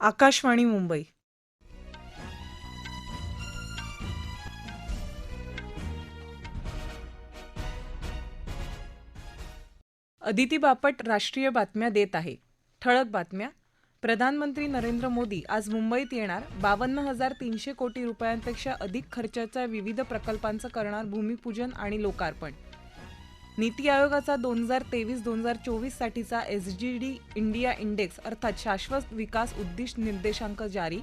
आकाशवाणी मुंबई. अदिती बापट राष्ट्रीय बातम्या देत आहे. ठळक बातम्या. प्रधानमंत्री नरेंद्र मोदी आज मुंबईत येणार. बावन्न हजार तीनशे कोटी रुपयांपेक्षा अधिक खर्चाच्या विविध प्रकल्पांचं करणार भूमिपूजन आणि लोकार्पण. नीती आयोगाचा दोन हजार तेवीस दोन हजार चोवीस साठीचा S G D India index अर्थात शाश्वत विकास उद्दिष्ट निर्देशांक जारी.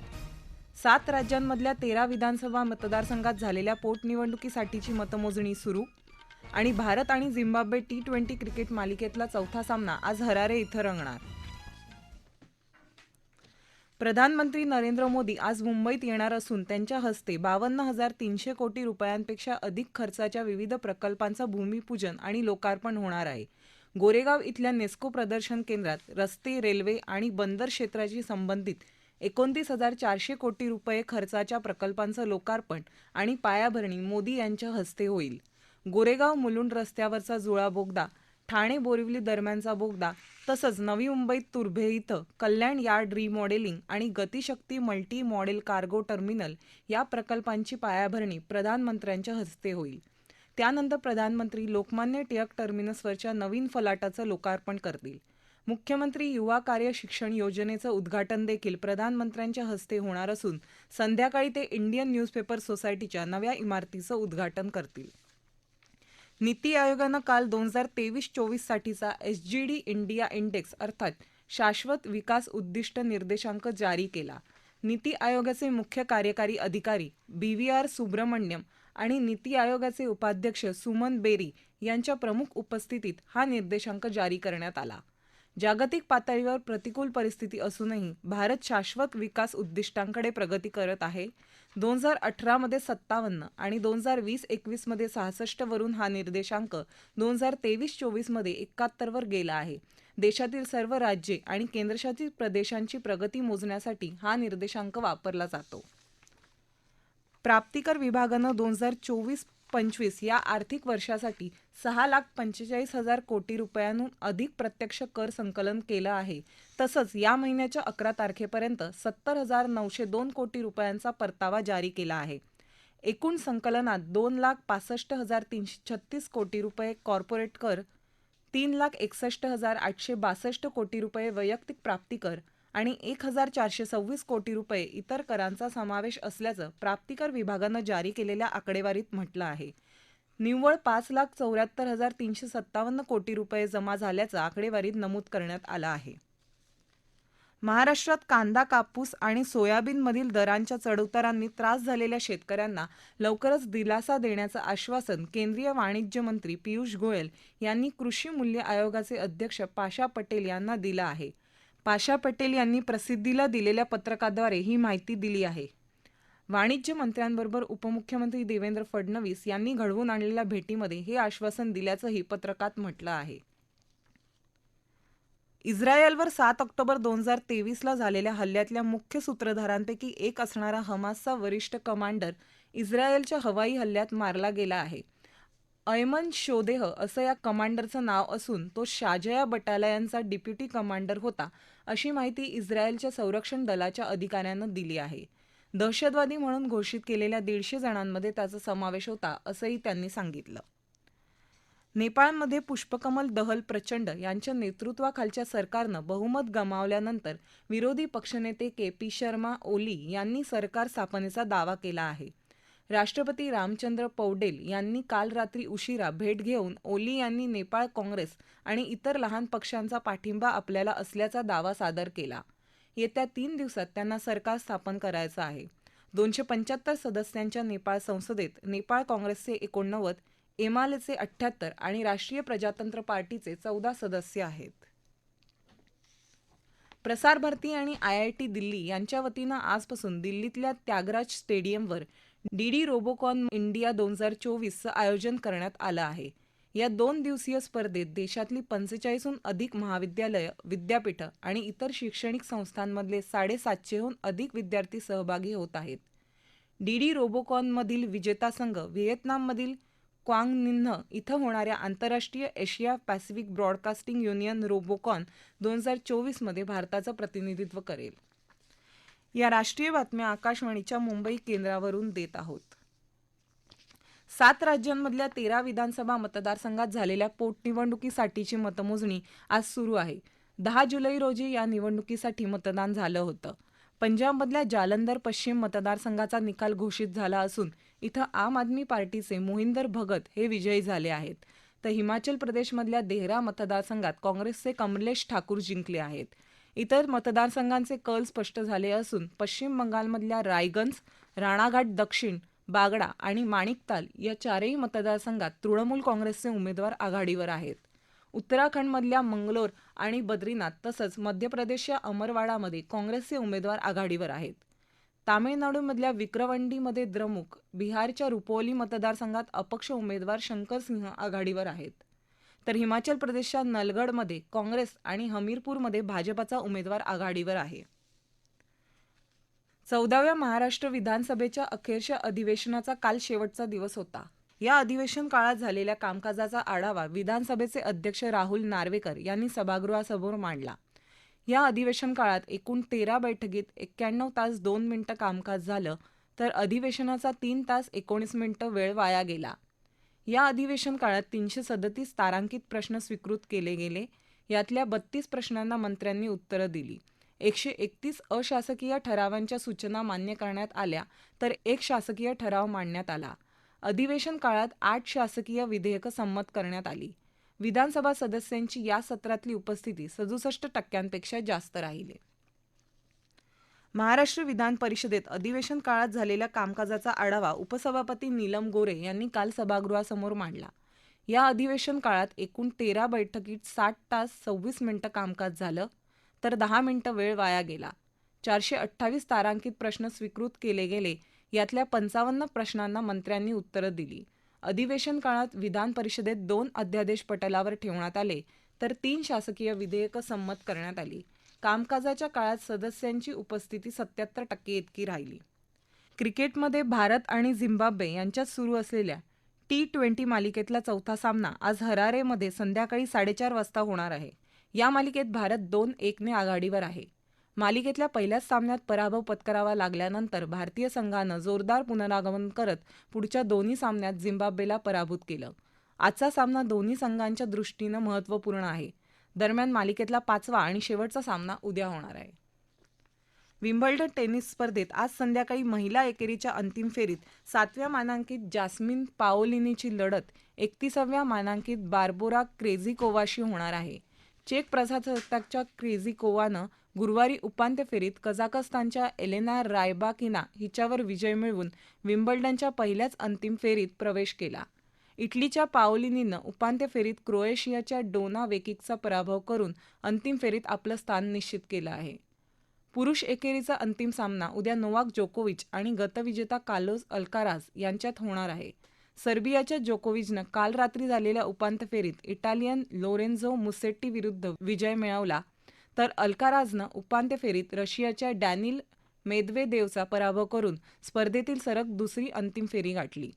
सात राज्यांमधल्या तेरा विधानसभा मतदारसंघात झालेल्या पोटनिवडणुकीसाठीची मतमोजणी सुरू आणि भारत आणि झिम्बाब्वे टी ट्वेंटी क्रिकेट मालिकेतला चौथा सामना आज हरारे इथं रंगणार. प्रधानमंत्री नरेंद्र मोदी आज मुंबईत येणार असून त्यांच्या हस्ते बावन्न हजार तीनशे कोटी रुपयांपेक्षा अधिक खर्चाच्या विविध प्रकल्पांचं भूमिपूजन आणि लोकार्पण होणार आहे. गोरेगाव इथल्या नेस्को प्रदर्शन केंद्रात रस्ते रेल्वे आणि बंदर क्षेत्राशी संबंधित एकोणतीस हजार चारशे कोटी रुपये खर्चाच्या प्रकल्पांचं लोकार्पण आणि पायाभरणी मोदी यांच्या हस्ते होईल. गोरेगाव मुलुंड रस्त्यावरचा जुळा बोगदा ठाणे बोरिवली दरम्यानचा बोगदा तसंच नवी मुंबईत तुर्भे इथं कल्याण यार्ड रिमॉडेलिंग आणि Gatishakti multi modal cargo terminal या प्रकल्पांची पायाभरणी प्रधानमंत्र्यांच्या हस्ते होईल. त्यानंतर प्रधानमंत्री लोकमान्य टिळक टर्मिनसवरच्या नवीन फलाटाचं लोकार्पण करतील. मुख्यमंत्री युवा कार्य शिक्षण योजनेचं उद्घाटन देखील प्रधानमंत्र्यांच्या हस्ते होणार असून संध्याकाळी ते इंडियन न्यूजपेपर सोसायटीच्या नव्या इमारतीचं उद्घाटन करतील. नीती आयोगानं काल दोन हजार तेवीस चोवीस साठीचा S G D India index अर्थात शाश्वत विकास उद्दिष्ट निर्देशांक जारी केला. नीती आयोगाचे मुख्य कार्यकारी अधिकारी बी व्ही आर सुब्रमण्यम आणि नीती आयोगाचे उपाध्यक्ष सुमन बेरी यांच्या प्रमुख उपस्थितीत हा निर्देशांक जारी करण्यात आला. जागतिक पातळीवर प्रतिकूल परिस्थिती असूनही भारत शाश्वत विकास उद्दिष्टांकडे प्रगती करत आहे. दोन हजार अठरामध्ये सत्तावन्न आणि दोन हजार वीस एकवीसमध्ये सहासष्ट वरून हा निर्देशांक दोन हजार तेवीस चोवीसमध्ये एकाहत्तरवर गेला आहे. देशातील सर्व राज्ये आणि केंद्रशासित प्रदेशांची प्रगती मोजण्यासाठी हा निर्देशांक वापरला जातो. प्राप्तिकर विभागानं दोन हजार चोवीस पंचवीस या आर्थिक वर्षासाठी सहा लाख पंचेचाळीस हजार कोटी रुपयांहून अधिक प्रत्यक्ष कर संकलन केलं आहे. तसंच या महिन्याच्या अकरा तारखेपर्यंत सत्तर हजार नऊशे दोन कोटी रुपयांचा परतावा जारी केला आहे. एकूण संकलनात दोन लाख पासष्ट हजार तीनशे छत्तीस कोटी रुपये कॉर्पोरेट कर तीन लाख एकसष्ट हजार आठशे बासष्ट कोटी रुपये वैयक्तिक प्राप्तिकर आणि एक हजार चारशे सव्वीस कोटी रुपये इतर करांचा समावेश असल्याचं प्राप्तिकर विभागानं जारी केलेल्या आकडेवारीत म्हटलं आहे. निव्वळ पाच लाख चौऱ्याहत्तर हजार तीनशे सत्तावन्न कोटी रुपये जमा झाल्याचं आकडेवारीत नमूद करण्यात आलं आहे. महाराष्ट्रात कांदा कापूस आणि सोयाबीनमधील दरांच्या चढउतारांनी त्रास झालेल्या शेतकऱ्यांना लवकरच दिलासा देण्याचं आश्वासन केंद्रीय वाणिज्य मंत्री पियुष गोयल यांनी कृषी मूल्य आयोगाचे अध्यक्ष पाशा पटेल यांना दिलं आहे. पाशा पटेल यांनी प्रसिद्धीला दिलेल्या पत्रकाद्वारे ही माहिती दिली आहे. वाणिज्य मंत्र्यांबरोबर उपमुख्यमंत्री देवेंद्र फडणवीस यांनी घडवून आणलेल्या भेटीमध्ये हे आश्वासन दिल्याचंही पत्रकात म्हटलं आहे. इस्रायलवर सात ऑक्टोबर दोन हजार तेवीसला झालेल्या हल्ल्यातल्या मुख्य सूत्रधारांपैकी एक असणारा हमासचा वरिष्ठ कमांडर इस्रायलच्या हवाई हल्ल्यात मारला गेला आहे. ऐमन शोदेह असं या कमांडरचं नाव असून तो शाजया बटालयांचा डिप्युटी कमांडर होता अशी माहिती इस्रायलच्या संरक्षण दलाच्या अधिकाऱ्यानं दिली आहे. दहशतवादी म्हणून घोषित केलेल्या दीडशे जणांमध्ये त्याचा समावेश होता असंही त्यांनी सांगितलं. नेपाळमध्ये पुष्पकमल दहल प्रचंड यांच्या नेतृत्वाखालच्या सरकारनं बहुमत गमावल्यानंतर विरोधी पक्षनेते के पी शर्मा ओली यांनी सरकार स्थापनेचा दावा केला आहे. राष्ट्रपती रामचंद्र पौडेल यांनी काल रात्री उशिरा भेट घेऊन ओली यांनी नेपाळ काँग्रेस आणि इतर लहान पक्षांचा पाठिंबा आपल्याला असल्याचा दावा सादर केला. येत्या तीन दिवसात त्यांना सरकार स्थापन करायचं आहे. दोनशे पंच्याहत्तर सदस्यांच्या नेपाळ संसदेत नेपाळ काँग्रेसचे एकोणनव्वद एमालेचे अठ्ठ्याहत्तर आणि राष्ट्रीय प्रजातंत्र पार्टीचे चौदा सदस्य आहेत. प्रसार भारती आणि आय आय टी दिल्ली यांच्या वतीनं आजपासून दिल्लीतल्या त्यागराज स्टेडियमवर डीडी रोबोकॉन इंडिया दोन हजार चोवीसचं आयोजन करण्यात आलं आहे. या दोन दिवसीय स्पर्धेत देशातली पंचेचाळीसहून अधिक महाविद्यालयं विद्यापीठं आणि इतर शैक्षणिक संस्थांमधले साडेसातशेहून अधिक विद्यार्थी सहभागी होत आहेत. डीडी रोबोकॉनमधील विजेता संघ व्हिएतनाममधील क्वांग निन्ह इथं होणाऱ्या आंतरराष्ट्रीय Asia Pacific Broadcasting Union Robocon दोन हजार चोवीसमध्ये भारताचं प्रतिनिधित्व करेल. या राष्ट्रीय बातम्या आकाशवाणीच्या मुंबई केंद्रावरून देत आहोत. सात राज्यांमधल्या तेरा विधानसभा मतदारसंघात झालेल्या पोटनिवडणुकीसाठीची मतमोजणी आज सुरू आहे. दहा जुलै रोजी या निवडणुकीसाठी मतदान झालं होतं. पंजाबमधल्या जालंधर पश्चिम मतदारसंघाचा निकाल घोषित झाला असून इथं आम आदमी पार्टीचे मोहिंदर भगत हे विजयी झाले आहेत. तर हिमाचल प्रदेशमधल्या देहरा मतदारसंघात काँग्रेसचे कमलेश ठाकूर जिंकले आहेत. इतर मतदारसंघांचे कल स्पष्ट झाले असून पश्चिम बंगालमधल्या रायगंज राणाघाट दक्षिण बागडा आणि माणिकताल या चारही मतदारसंघात तृणमूल काँग्रेसचे उमेदवार आघाडीवर आहेत. उत्तराखंडमधल्या मंगलोर आणि बद्रीनाथ तसंच मध्य प्रदेशच्या अमरवाडामध्ये काँग्रेसचे उमेदवार आघाडीवर आहेत. तामिळनाडूमधल्या विक्रवंडीमध्ये द्रमुक बिहारच्या रुपोली मतदारसंघात अपक्ष उमेदवार शंकर सिंह आघाडीवर आहेत. तर हिमाचल प्रदेशच्या नलगडमध्ये काँग्रेस आणि हमीरपूरमध्ये भाजपाचा उमेदवार आघाडीवर आहे. चौदाव्या महाराष्ट्र विधानसभेच्या अखेरच्या अधिवेशनाचा काल शेवटचा दिवस होता. या अधिवेशन काळात झालेल्या कामकाजाचा आढावा विधानसभेचे अध्यक्ष राहुल नार्वेकर यांनी सभागृहासमोर मांडला. या अधिवेशन काळात एकूण तेरा बैठकीत एक्क्याण्णव तास दोन मिनिटं कामकाज झालं तर अधिवेशनाचा तीन तास एकोणीस मिनिटं वेळ वाया गेला. या अधिवेशन काळात तीनशे सदतीस तारांकित प्रश्न स्वीकृत केले गेले. यातल्या बत्तीस प्रश्नांना मंत्र्यांनी उत्तरं दिली. एकशे एकतीस अशासकीय ठरावांच्या सूचना मान्य करण्यात आल्या तर एक शासकीय ठराव मांडण्यात आला. अधिवेशन काळात आठ शासकीय विधेयकं संमत करण्यात आली. विधानसभा सदस्यांची या सत्रातली उपस्थिती सदुसष्ट टक्क्यांपेक्षा जास्त राहिली. महाराष्ट्र विधान परिषदेत अधिवेशन काळात झालेल्या कामकाजाचा आढावा उपसभापती नीलम गोरे यांनी काल सभागृहासमोर मांडला. या अधिवेशन काळात एकूण तेरा बैठकीत साठ तास सव्वीस मिनिटं कामकाज झालं तर दहा मिनिटं वेळ वाया गेला. चारशे अठ्ठावीस तारांकित प्रश्न स्वीकृत केले गेले यातल्या पंचावन्न प्रश्नांना मंत्र्यांनी उत्तरं दिली. अधिवेशन काळात विधान परिषदेत दोन अध्यादेश पटलावर ठेवण्यात आले तर तीन शासकीय विधेयकं संमत करण्यात आली. कामकाजाच्या काळात सदस्यांची उपस्थिती सत्याहत्तर टक्के इतकी राहिली. क्रिकेटमध्ये भारत आणि झिम्बाब्वे यांच्यात सुरू असलेल्या टी ट्वेंटी मालिकेतला चौथा सामना आज हरारेमध्ये संध्याकाळी साडेचार वाजता होणार आहे. या मालिकेत भारत दोन एकने आघाडीवर आहे. मालिकेतल्या पहिल्याच सामन्यात पराभव पत्करावा लागल्यानंतर भारतीय संघानं जोरदार पुनरागमन करत पुढच्या दोन्ही सामन्यात झिम्बाब्वेला पराभूत केलं. आजचा सामना दोन्ही संघांच्या दृष्टीनं महत्त्वपूर्ण आहे. दरम्यान मालिकेतला पाचवा आणि शेवटचा सामना उद्या होणार आहे. विम्बल्डन टेनिस स्पर्धेत आज संध्याकाळी महिला एकेरीच्या अंतिम फेरीत सातव्या मानांकित जास्मिन पाओलिनीची लढत एकतीसाव्या मानांकित बार्बोरा क्रेझिकोवाशी होणार आहे. चेक प्रजासत्ताकच्या क्रेझिकोवानं गुरुवारी उपांत्य फेरीत कझाकस्तानच्या एलेना रायबाकिना हिच्यावर विजय मिळवून विम्बल्डनच्या पहिल्याच अंतिम फेरीत प्रवेश केला. इटलीच्या पाओलिनीनं उपांत्य फेरीत क्रोएशियाच्या डोना वेकिकचा पराभव करून अंतिम फेरीत आपलं स्थान निश्चित केलं आहे. पुरुष एकेरीचा अंतिम सामना उद्या नोवाक जोकोविच आणि गतविजेता कालोस अल्काराज यांच्यात होणार आहे. सर्बियाच्या जोकोविचनं काल रात्री झालेल्या उपांत्य फेरीत इटालियन लोरेन्झो मुसेट्टी विरुद्ध विजय मिळवला. तर अल्काराजनं उपांत्य फेरीत रशियाच्या डॅनिल मेदवेदेवचा पराभव करून स्पर्धेतील सरक दुसरी अंतिम फेरी गाठली.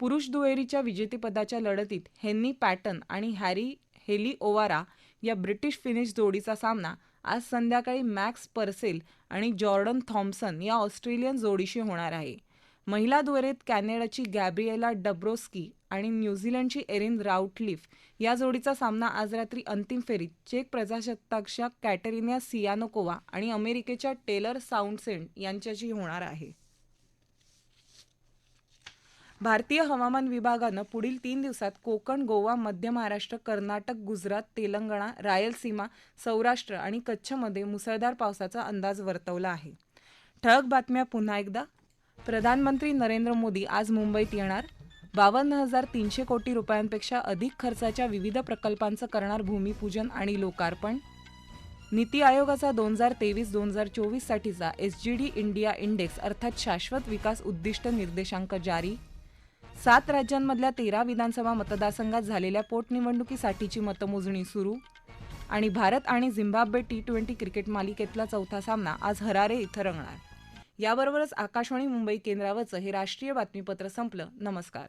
पुरुष दुहेरीच्या विजेतेपदाच्या लढतीत हेन्नी पॅटन आणि हॅरी हेली ओवारा या ब्रिटिश फिनिश जोडीचा सामना आज संध्याकाळी मॅक्स पर्सेल आणि जॉर्डन थॉम्सन या ऑस्ट्रेलियन जोडीशी होणार आहे. महिला दुहेरीत कॅनडाची गॅब्रिएला डब्रोस्की आणि न्यूझीलंडची एरिन राऊटलिफ या जोडीचा सामना आज रात्री अंतिम फेरीत चेक प्रजासत्ताकच्या कॅटरिना सियानोकोवा आणि अमेरिकेच्या टेलर साऊंडसेंड यांच्याशी होणार आहे. भारतीय हवामान विभागानं पुढील तीन दिवसात कोकण गोवा मध्य महाराष्ट्र कर्नाटक गुजरात तेलंगणा रायलसीमा सौराष्ट्र आणि कच्छमध्ये मुसळधार पावसाचा अंदाज वर्तवला आहे. ठळक बातम्या पुन्हा एकदा. प्रधानमंत्री नरेंद्र मोदी आज मुंबईत येणार. बावन्न हजार तीनशे कोटी रुपयांपेक्षा अधिक खर्चाच्या विविध प्रकल्पांचं करणार भूमिपूजन आणि लोकार्पण. नीती आयोगाचा दोन हजार तेवीस दोन हजार चोवीससाठीचा S G D India index अर्थात शाश्वत विकास उद्दिष्ट निर्देशांक जारी. सात राज्यांमधल्या तेरा विधानसभा मतदारसंघात झालेल्या पोटनिवडणुकीसाठीची मतमोजणी सुरू आणि भारत आणि झिम्बाब्वे टी ट्वेंटी क्रिकेट मालिकेतला चौथा सामना आज हरारे इथं रंगणार. याबरोबरच आकाशवाणी मुंबई केंद्रावरचं हे राष्ट्रीय बातमीपत्र संपलं. नमस्कार.